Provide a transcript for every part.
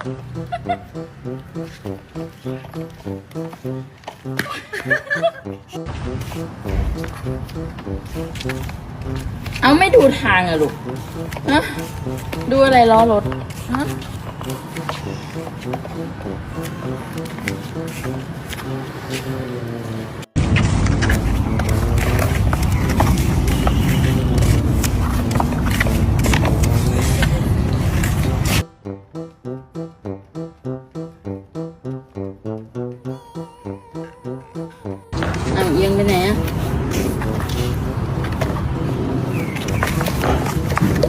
เอาไม่ดูทางอะลูกฮะดูอะไรล้อรถฮะ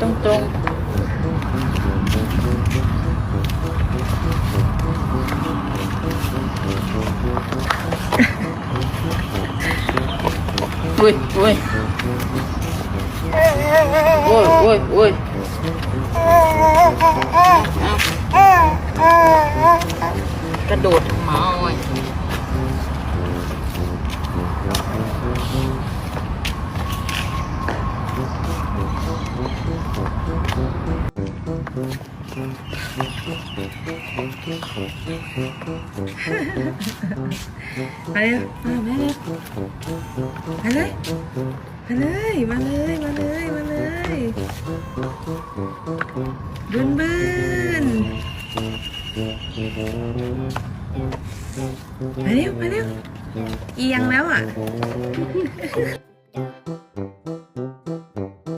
ตรงตรงๆอุ้ยอุ้ยโอ้ยโอ้ยโอ้ยเอากระโดดหมาอ้อย มาเร็วมามาเร็วมาเลยมาเลยมาเลยมาเลยมาเลยบึนบึนมาเร็วมาเร็วเอียงแล้วอะ